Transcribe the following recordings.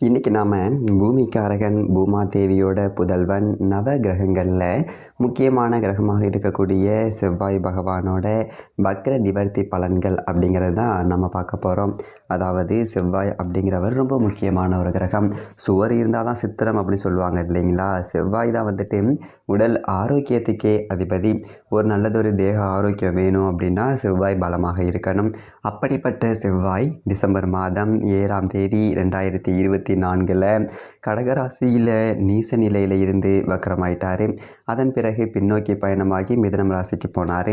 இன்றைக்கி நாம் பூமிக்காரகன் பூமாதேவியோட புதல்வன் நவ கிரகங்களில் முக்கியமான கிரகமாக இருக்கக்கூடிய செவ்வாய் பகவானோட வக்ர நிவர்த்தி பலன்கள் அப்படிங்கிறது தான் நம்ம பார்க்க போகிறோம் அதாவது செவ்வாய் அப்படிங்கிறவர் ரொம்ப முக்கியமான ஒரு கிரகம். சுவர் இருந்தால் தான் சித்திரம் அப்படின்னு சொல்லுவாங்க இல்லைங்களா? செவ்வாய் தான் வந்துட்டு உடல் ஆரோக்கியத்துக்கே அதிபதி. ஒரு நல்லதொரு தேக ஆரோக்கியம் வேணும் அப்படின்னா செவ்வாய் பலமாக இருக்கணும். அப்படிப்பட்ட செவ்வாய் டிசம்பர் மாதம் ஏழாம் தேதி ரெண்டாயிரத்தி இருபத்தி நான்கில் கடகராசியில் நீச நிலையில் இருந்து வக்கரமாயிட்டார். அதன் பிறகு பின்னோக்கி பயணமாகி மிதனம் ராசிக்கு போனார்.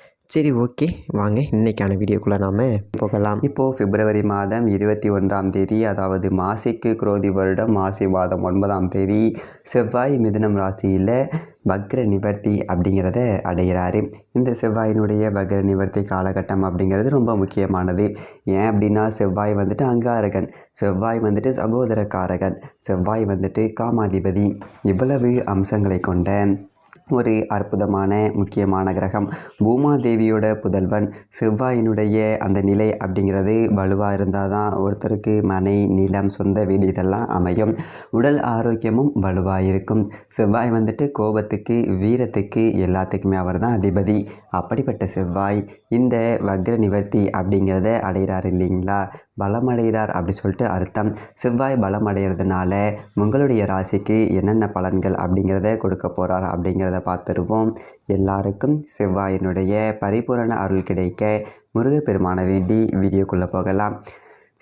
சரி ஓகே. வாங்க இன்றைக்கான வீடியோக்குள்ளே நாம் போகலாம். இப்போது பிப்ரவரி மாதம் இருபத்தி ஒன்றாம் தேதி அதாவது மாசிக்கு குரோதி வருடம் மாசி மாதம் ஒன்பதாம் தேதி செவ்வாய் மிதுனம் ராசியில் வக்ர நிவர்த்தி அப்படிங்கிறத அடைகிறாரு. இந்த செவ்வாயினுடைய வக்ர நிவர்த்தி காலகட்டம் அப்படிங்கிறது ரொம்ப முக்கியமானது. ஏன் அப்படின்னா செவ்வாய் வந்துட்டு அங்காரகன் செவ்வாய் வந்துட்டு சகோதரக்காரகன் செவ்வாய் வந்துட்டு காமாதிபதி. இவ்வளவு அம்சங்களை கொண்ட ஒரு அற்புதமான முக்கியமான கிரகம். பூமாதேவியோட புதல்வன் செவ்வாயினுடைய அந்த நிலை அப்படிங்கிறது வலுவாக இருந்தால் தான் ஒருத்தருக்கு மனை நிலம் சொந்த வீடு இதெல்லாம் அமையும். உடல் ஆரோக்கியமும் வலுவாக இருக்கும். செவ்வாய் வந்துட்டு கோபத்துக்கு வீரத்துக்கு எல்லாத்துக்குமே அவர் தான் அதிபதி. அப்படிப்பட்ட செவ்வாய் இந்த வக்ர நிவர்த்தி அப்படிங்கிறத அடைகிறார் இல்லைங்களா? பலமடைகிறார் அப்படி சொல்லிட்டு அர்த்தம். செவ்வாய் பலம் அடைகிறதுனால உங்களுடைய ராசிக்கு என்னென்ன பலன்கள் அப்படிங்கிறத கொடுக்க போகிறார் அப்படிங்கிறத பார்த்துருவோம். எல்லாருக்கும் செவ்வாயினுடைய பரிபூரண அருள் கிடைக்க முருகப்பெருமான வேண்டி வீடியோக்குள்ளே போகலாம்.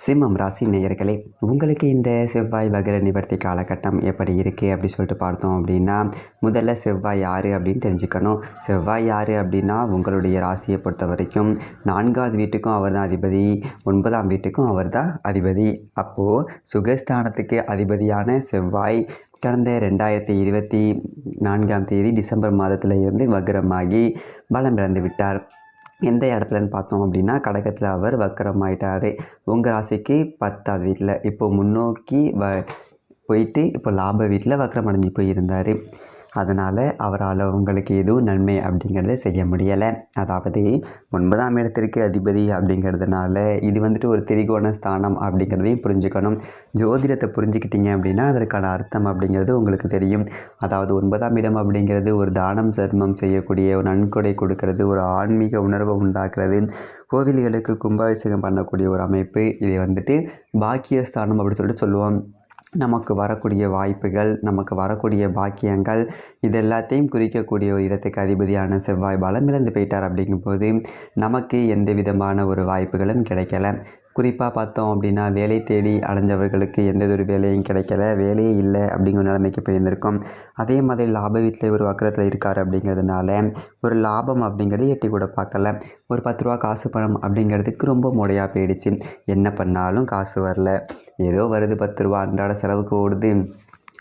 சிம்மம் ராசி நேயர்களே உங்களுக்கு இந்த செவ்வாய் வகர நிவர்த்தி காலகட்டம் எப்படி இருக்குது அப்படி சொல்லிட்டு பார்த்தோம் அப்படின்னா முதல்ல செவ்வாய் யார் அப்படின்னு தெரிஞ்சுக்கணும். செவ்வாய் யார் அப்படின்னா உங்களுடைய ராசியை பொறுத்த வரைக்கும் நான்காவது வீட்டுக்கும் அவர் தான் அதிபதி ஒன்பதாம் வீட்டுக்கும் அவர் தான் அதிபதி. அப்போது சுகஸ்தானத்துக்கு அதிபதியான செவ்வாய் கடந்த ரெண்டாயிரத்தி இருபத்தி நான்காம் தேதி டிசம்பர் மாதத்தில் இருந்து வக்ரமாகி பலம் இழந்து விட்டார். எந்த இடத்துலன்னு பார்த்தோம் அப்படின்னா கடகத்தில் அவர் வக்கரமாயிட்டார். உங்கள் ராசிக்கு பத்தாவது வீட்டில் இப்போது முன்னோக்கி வ போயிட்டு இப்போ லாப வீட்டில் வக்கரம் அடைஞ்சு போயிருந்தார். அதனால் அவரால் உங்களுக்கு எதுவும் நன்மை அப்படிங்கிறத செய்ய முடியலை. அதாவது ஒன்பதாம் இடத்திற்கு அதிபதி அப்படிங்கிறதுனால இது வந்துட்டு ஒரு திரிகோண ஸ்தானம் அப்படிங்கிறதையும் புரிஞ்சுக்கணும். ஜோதிடத்தை புரிஞ்சுக்கிட்டீங்க அப்படின்னா அதற்கான அர்த்தம் அப்படிங்கிறது உங்களுக்கு தெரியும். அதாவது ஒன்பதாம் இடம் அப்படிங்கிறது ஒரு தானம் சர்மம் செய்யக்கூடிய ஒரு நன்கொடை கொடுக்கறது ஒரு ஆன்மீக உணர்வை உண்டாக்குறது கோவில்களுக்கு கும்பாபிஷேகம் பண்ணக்கூடிய ஒரு அமைப்பு. இதை வந்துட்டு பாக்கியஸ்தானம் அப்படின்னு சொல்லிட்டு சொல்லுவோம். நமக்கு வரக்கூடிய வாய்ப்புகள் நமக்கு வரக்கூடிய பாக்கியங்கள் இது எல்லாத்தையும் குறிக்கக்கூடிய ஒரு இடத்துக்கு அதிபதியான செவ்வாய் பலமிழந்து போயிட்டார் அப்படிங்கும்போது நமக்கு எந்த விதமான ஒரு வாய்ப்புகளும் கிடைக்கல. குறிப்பாக பார்த்தோம் அப்படின்னா வேலை தேடி அலைஞ்சவர்களுக்கு எந்த ஒரு வேலையும் கிடைக்கல வேலையே இல்லை அப்படிங்கிற நிலைமைக்கு போயிருந்திருக்கும். அதே மாதிரி லாப வீட்டில் ஒரு வக்கரத்தில் இருக்கார் அப்படிங்கிறதுனால ஒரு லாபம் அப்படிங்கிறது எட்டி கூட பார்க்கல. ஒரு பத்து ரூபா காசு பணம் அப்படிங்கிறதுக்கு ரொம்ப முறையாக போயிடுச்சு. என்ன பண்ணாலும் காசு வரல. ஏதோ வருது பத்து ரூபா அன்றாட செலவுக்கு ஓடுது.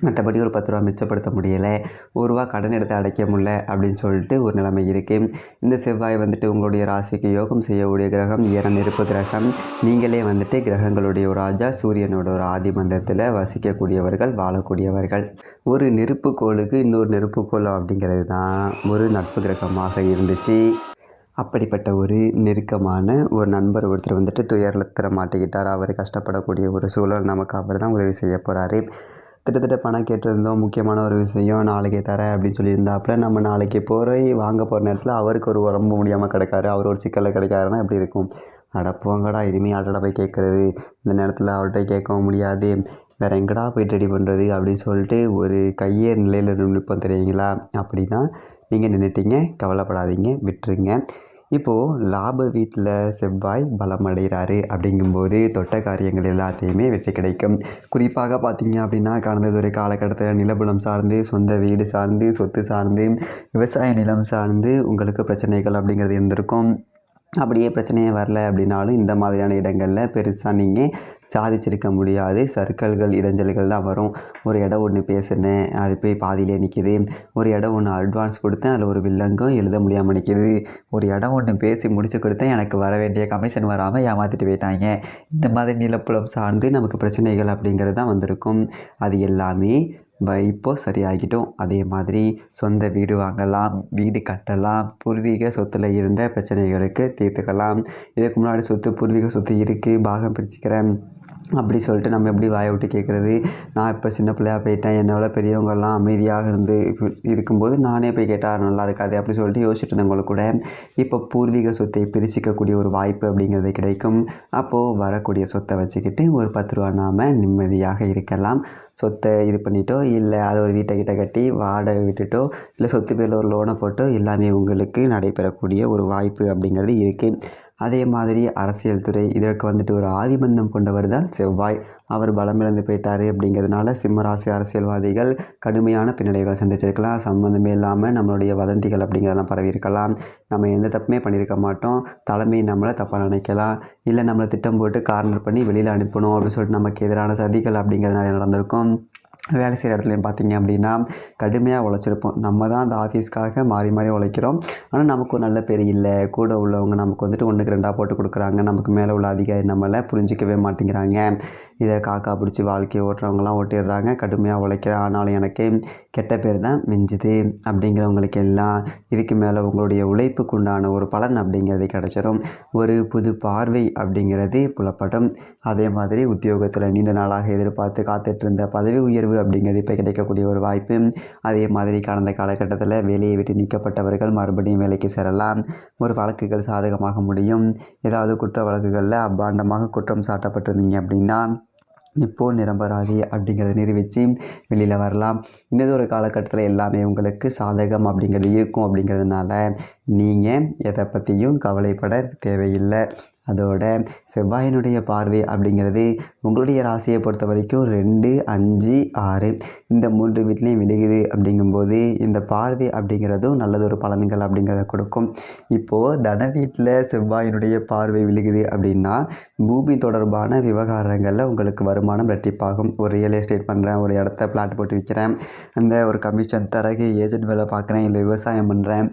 மற்றபடி ஒரு பத்து ரூபா மிச்சப்படுத்த முடியலை. ஒரு ரூபா கடன் எடுத்து அடைக்க முடியல அப்படின்னு சொல்லிட்டு ஒரு நிலைமை இருக்குது இந்த செவ்வாய் வந்துட்டு உங்களுடைய ராசிக்கு யோகம் செய்யக்கூடிய கிரகம் ஏன நெருப்பு கிரகம். நீங்களே வந்துட்டு கிரகங்களுடைய ஒரு ராஜா சூரியனோட ஒரு ஆதிமந்தத்தில் வசிக்கக்கூடியவர்கள் வாழக்கூடியவர்கள். ஒரு நெருப்புக்கோளுக்கு இன்னொரு நெருப்புக்கோளம் அப்படிங்கிறது தான் ஒரு நட்பு கிரகமாக இருந்துச்சு. அப்படிப்பட்ட ஒரு நெருக்கமான ஒரு நண்பர் ஒருத்தர் வந்துட்டு துயரத்தில் மாட்டிக்கிட்டார். அவர் கஷ்டப்படக்கூடிய ஒரு சூழல் நமக்கு அவர் தான் உதவி செய்ய போகிறாரு கிட்டத்தட்ட பணம் கேட்டிருந்தோம். முக்கியமான ஒரு விஷயம் நாளைக்கு தரேன் அப்படின்னு சொல்லியிருந்தாப்புல. நம்ம நாளைக்கு போய் வாங்க போகிற நேரத்தில் அவருக்கு ஒரு உடம்பு முடியாமல் கிடக்காரு. அவர் ஒரு சிக்கலில் கிடைக்காருன்னா எப்படி இருக்கும்? அடப்போங்கடா போங்கடா இனிமேல் யார்கிட்ட போய் கேட்குறது இந்த நேரத்தில் அவர்கிட்ட கேட்கவும் முடியாது. வேறு எங்கடா போய் ரெடி பண்ணுறது அப்படின்னு சொல்லிட்டு ஒரு கையே நிலையில் நிற்போம் தெரியுங்களா? அப்படி தான் நீங்கள் நின்றுட்டீங்க கவலைப்படாதீங்க. விட்டுருங்க. இப்போது லாப வீட்டில் செவ்வாய் பலம் அடைகிறாரு அப்படிங்கும்போது தொட்ட காரியங்கள் எல்லாத்தையுமே வெற்றி கிடைக்கும். குறிப்பாக பார்த்தீங்க அப்படின்னா கடந்தது ஒரு காலகட்டத்தில் நிலபுலம் சார்ந்து சொந்த வீடு சார்ந்து சொத்து சார்ந்து விவசாய நிலம் சார்ந்து உங்களுக்கு பிரச்சனைகள் அப்படிங்கிறது இருந்திருக்கும். அப்படியே பிரச்சனையே வரல அப்படின்னாலும் இந்த மாதிரியான இடங்களில் பெருசாக நீங்கள் சாதிச்சிருக்க முடியாது. சர்க்கல்கள் இடைஞ்சல்கள் தான் வரும். ஒரு இடம் ஒன்று பேசினேன். அது போய் பாதியிலே நிற்கிது ஒரு இடம் ஒன்று அட்வான்ஸ் கொடுத்தேன். அதில் ஒரு வில்லங்கம் எழுத முடியாமல் நிற்கிது ஒரு இடம் ஒன்று பேசி முடிச்சு கொடுத்தேன். எனக்கு வர வேண்டிய கமிஷன் வராமல் ஏமாற்றிட்டு போயிட்டாங்க. இந்த மாதிரி நிலப்புலம் சார்ந்து நமக்கு பிரச்சனைகள் அப்படிங்கிறது தான் வந்திருக்கும். அது எல்லாமே இப்போது சரியாகிட்டோம். அதே மாதிரி சொந்த வீடு வாங்கலாம் வீடு கட்டலாம் பூர்வீக சொத்தில் இருந்த பிரச்சனைகளுக்கு தீர்த்துக்கலாம். இதுக்கு முன்னாடி சொத்து பூர்வீக சொத்து இருக்குது பாகம் பிரிச்சுக்கிறேன். அப்படி சொல்லிட்டு நம்ம எப்படி வாயை விட்டு கேட்குறது? நான் இப்போ சின்ன பிள்ளையா போயிட்டேன். என்னோட பெரியவங்கள்லாம் அமைதியாக இருந்து இருக்கும்போது நானே போய் கேட்டால் நல்லா இருக்காது அப்படி சொல்லிட்டு யோசிச்சுட்டு இருந்தவங்க கூட. இப்போ பூர்வீக சொத்தை பிரிச்சுக்கக்கூடிய ஒரு வாய்ப்பு அப்படிங்கிறது கிடைக்கும். அப்போது வரக்கூடிய சொத்தை வச்சுக்கிட்டு ஒரு பத்து ரூபா நாம் நிம்மதியாக இருக்கலாம். சொத்தை இது பண்ணிட்டோ இல்லை அதை ஒரு வீட்டை கிட்ட கட்டி வாடகை விட்டுட்டோ இல்லை சொத்து பேரில் ஒரு லோனை போட்டோ எல்லாமே உங்களுக்கு நடைபெறக்கூடிய ஒரு வாய்ப்பு அப்படிங்கிறது இருக்குது அதே மாதிரி அரசியல் துறை இதற்கு வந்துட்டு ஒரு ஆதிபந்தம் கொண்டவர் தான் செவ்வாய். அவர் பலமிழந்து போயிட்டார் அப்படிங்கிறதுனால சிம்மராசி அரசியல்வாதிகள் கடுமையான பின்னடைவுகளை சந்திச்சிருக்கலாம். சம்மந்தமே இல்லாமல் நம்மளுடைய வதந்திகள் அப்படிங்கிறதெல்லாம் பரவி இருக்கலாம் நம்ம எந்த தப்புமே பண்ணியிருக்க மாட்டோம். தலைமை நம்மளை தப்பாக நினைக்கலாம். இல்லை நம்மளை திட்டம் போட்டு கார்னர் பண்ணி வெளியில் அனுப்பணும் அப்படின்னு சொல்லிட்டு நமக்கு எதிரான சதிகள் அப்படிங்கிறது நிறைய நடந்திருக்கும். வேலை செய்கிற இடத்துலையும் பார்த்தீங்க அப்படின்னா கடுமையாக உழைச்சிருப்போம். நம்ம தான் அந்த ஆஃபீஸ்க்காக மாறி மாறி உழைக்கிறோம். ஆனால் நமக்கு ஒரு நல்ல பேர் இல்லை. கூட உள்ளவங்க நமக்கு வந்துட்டு ஒன்றுக்கு ரெண்டாக போட்டு கொடுக்குறாங்க. நமக்கு மேலே உள்ள அதிகாரி நம்மளை புரிஞ்சிக்கவே மாட்டேங்கிறாங்க. இதை காக்கா பிடிச்சி வாழ்க்கையை ஓட்டுறவங்களாம் ஓட்டிடுறாங்க. கடுமையாக உழைக்கிற ஆனாலும் எனக்கு கெட்ட பேர் தான் மிஞ்சுது. அப்படிங்கிறவங்களுக்கு எல்லாம் இதுக்கு மேலே உங்களுடைய உழைப்புக்கு உண்டான ஒரு பலன் அப்படிங்கிறது கிடச்சிரும். ஒரு புது பார்வை அப்படிங்கிறது புலப்படும். அதே மாதிரி உத்தியோகத்தில் நீண்ட நாளாக எதிர்பார்த்து காத்துட்டு இருந்த பதவி உயர்வு அப்படிங்கிறது இப்போ கிடைக்கக்கூடிய ஒரு வாய்ப்பு. அதே மாதிரி கடந்த காலகட்டத்தில் வேலையை விட்டு நீக்கப்பட்டவர்கள் மறுபடியும் வேலைக்கு சேரலாம். ஒரு வழக்குகள் சாதகமாக முடியும். ஏதாவது குற்ற வழக்குகளில் அபாண்டமாக குற்றம் சாட்டப்பட்டிருந்தீங்க அப்படின்னா இப்போது நிரம்பராதி அப்படிங்கிறத நிரூபித்து வெளியில் வரலாம். இந்த ஒரு காலகட்டத்தில் எல்லாமே உங்களுக்கு சாதகம் அப்படிங்கிறது இருக்கும். அப்படிங்கிறதுனால நீங்கள் எதை பற்றியும் கவலைப்பட தேவையில்லை. அதோட செவ்வாயினுடைய பார்வை அப்படிங்கிறது உங்களுடைய ராசியை பொறுத்த வரைக்கும் ரெண்டு அஞ்சு ஆறு. இந்த மூன்று வீட்லேயும் விழுகுது அப்படிங்கும்போது இந்த பார்வை அப்படிங்கிறதும் நல்லதொரு பலன்கள் அப்படிங்கிறத கொடுக்கும். இப்போது தன வீட்டில் செவ்வாயினுடைய பார்வை விழுகுது அப்படின்னா பூமி தொடர்பான விவகாரங்களில் உங்களுக்கு வருமானம் ரெட்டிப்பாகும். ஒரு ரியல் எஸ்டேட் பண்ணுறேன் ஒரு இடத்த பிளாட் போட்டு விற்கிறேன் அந்த ஒரு கமிஷன் தரகு ஏஜென்ட் வேலை பார்க்குறேன் இல்லை விவசாயம் பண்ணுறேன்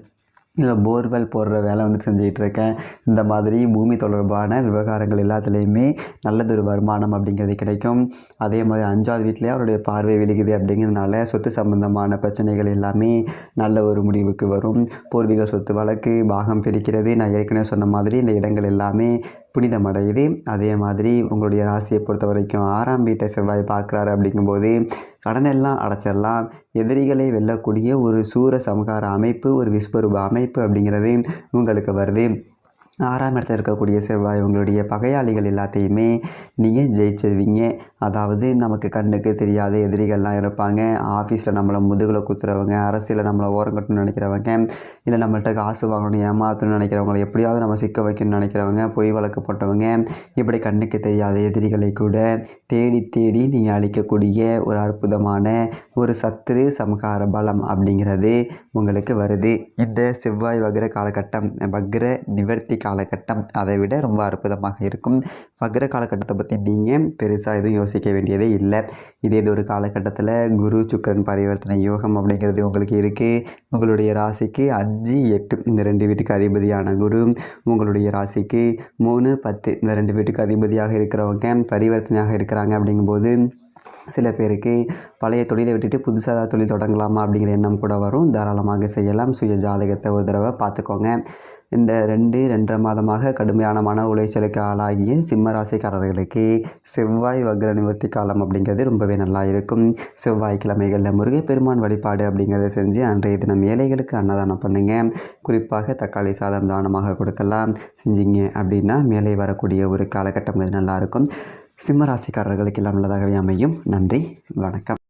இல்லை போர்வெல் போடுற வேலை வந்து செஞ்சுக்கிட்டு இருக்கேன் இந்த மாதிரி பூமி தொடர்பான விவகாரங்கள் எல்லாத்துலேயுமே நல்லதொரு வருமானம் அப்படிங்கிறது கிடைக்கும். அதே மாதிரி அஞ்சாவது வீட்டிலே அவருடைய பார்வை விழுகுது அப்படிங்கிறதுனால சொத்து சம்பந்தமான பிரச்சனைகள் எல்லாமே நல்ல ஒரு முடிவுக்கு வரும். பூர்வீக சொத்து வழக்கு பாகம் பிரிக்கிறது நான் ஏற்கனவே சொன்ன மாதிரி இந்த இடங்கள் எல்லாமே புனிதமடையுது. அதே மாதிரி உங்களுடைய ராசியை பொறுத்த வரைக்கும் ஆறாம் வீட்டை செவ்வாய் பார்க்குறாரு அப்படிங்கும்போது கடனெல்லாம் அடைச்சிடலாம். எதிரிகளை வெல்லக்கூடிய ஒரு சூர சமகார அமைப்பு ஒரு விஸ்வரூப அமைப்பு அப்படிங்கிறது உங்களுக்கு வருது. ஆறாம் இடத்துல இருக்கக்கூடிய செவ்வாய் உங்களுடைய பகையாளிகள் எல்லாத்தையுமே நீங்கள் ஜெயிச்சிருவீங்க. அதாவது நமக்கு கண்ணுக்கு தெரியாத எதிரிகள்லாம் இருப்பாங்க. ஆஃபீஸில் நம்மளை முதுகில் குத்துறவங்க அரசியலில் நம்மளை ஓரங்கட்டணும்னு நினைக்கிறவங்க இல்லை நம்மள்ட்ட காசு வாங்கணும் ஏமாற்றணும்னு நினைக்கிறவங்களை எப்படியாவது நம்ம சிக்க வைக்கணும்னு நினைக்கிறவங்க பொய் வழக்கு போட்டவங்க இப்படி கண்ணுக்கு தெரியாத எதிரிகளை கூட தேடி தேடி நீங்கள் அளிக்கக்கூடிய ஒரு அற்புதமான ஒரு சத்துரு சமகார பலம் அப்படிங்கிறது உங்களுக்கு வருது. இந்த செவ்வாய் வக்ர காலகட்டம் வக்ர நிவர்த்தி காலகட்டம் அதை விட ரொம்ப அற்புதமாக இருக்கும். வக்ர காலகட்டத்தை பற்றி நீங்கள் பெருசாக எதுவும் யோசிக்க வேண்டியதே இல்லை. இதே இது ஒரு காலகட்டத்தில் குரு சுக்கரன் பரிவர்த்தனை யோகம் அப்படிங்கிறது உங்களுக்கு இருக்குது உங்களுடைய ராசிக்கு அஞ்சு எட்டு இந்த ரெண்டு வீட்டுக்கு அதிபதியான குரு உங்களுடைய ராசிக்கு மூணு பத்து இந்த ரெண்டு வீட்டுக்கு அதிபதியாக இருக்கிறவங்க பரிவர்த்தனையாக இருக்கிறாங்க அப்படிங்கும்போது சில பேருக்கு பழைய தொழிலை விட்டுட்டு புதுசாக ஏதாவது தொழில் தொடங்கலாமா அப்படிங்கிற எண்ணம் கூட வரும். தாராளமாக செய்யலாம். சுய ஜாதகத்தை ஒரு தடவை பார்த்துக்கோங்க. இந்த ரெண்டு ரெண்டரை மாதமாக கடுமையான மன உளைச்சலுக்கு ஆளாகிய சிம்ம ராசிக்காரர்களுக்கு செவ்வாய் வக்ர நிவர்த்தி காலம் அப்படிங்கிறது ரொம்பவே நல்லா இருக்கும். செவ்வாய்க்கிழமைகளில் முருகப்பெருமான் வழிபாடு அப்படிங்கிறத செஞ்சு அன்றைய தினம் ஏழைகளுக்கு அன்னதானம் பண்ணுங்கள் குறிப்பாக தக்காளி சாதம் தானமாக கொடுக்கலாம். செஞ்சீங்க அப்படின்னா மேலே வரக்கூடிய ஒரு காலகட்டம் நல்லாயிருக்கும் சிம்ம ராசிக்காரர்களுக்கு எல்லாம் நல்லதாகவே அமையும். நன்றி வணக்கம்.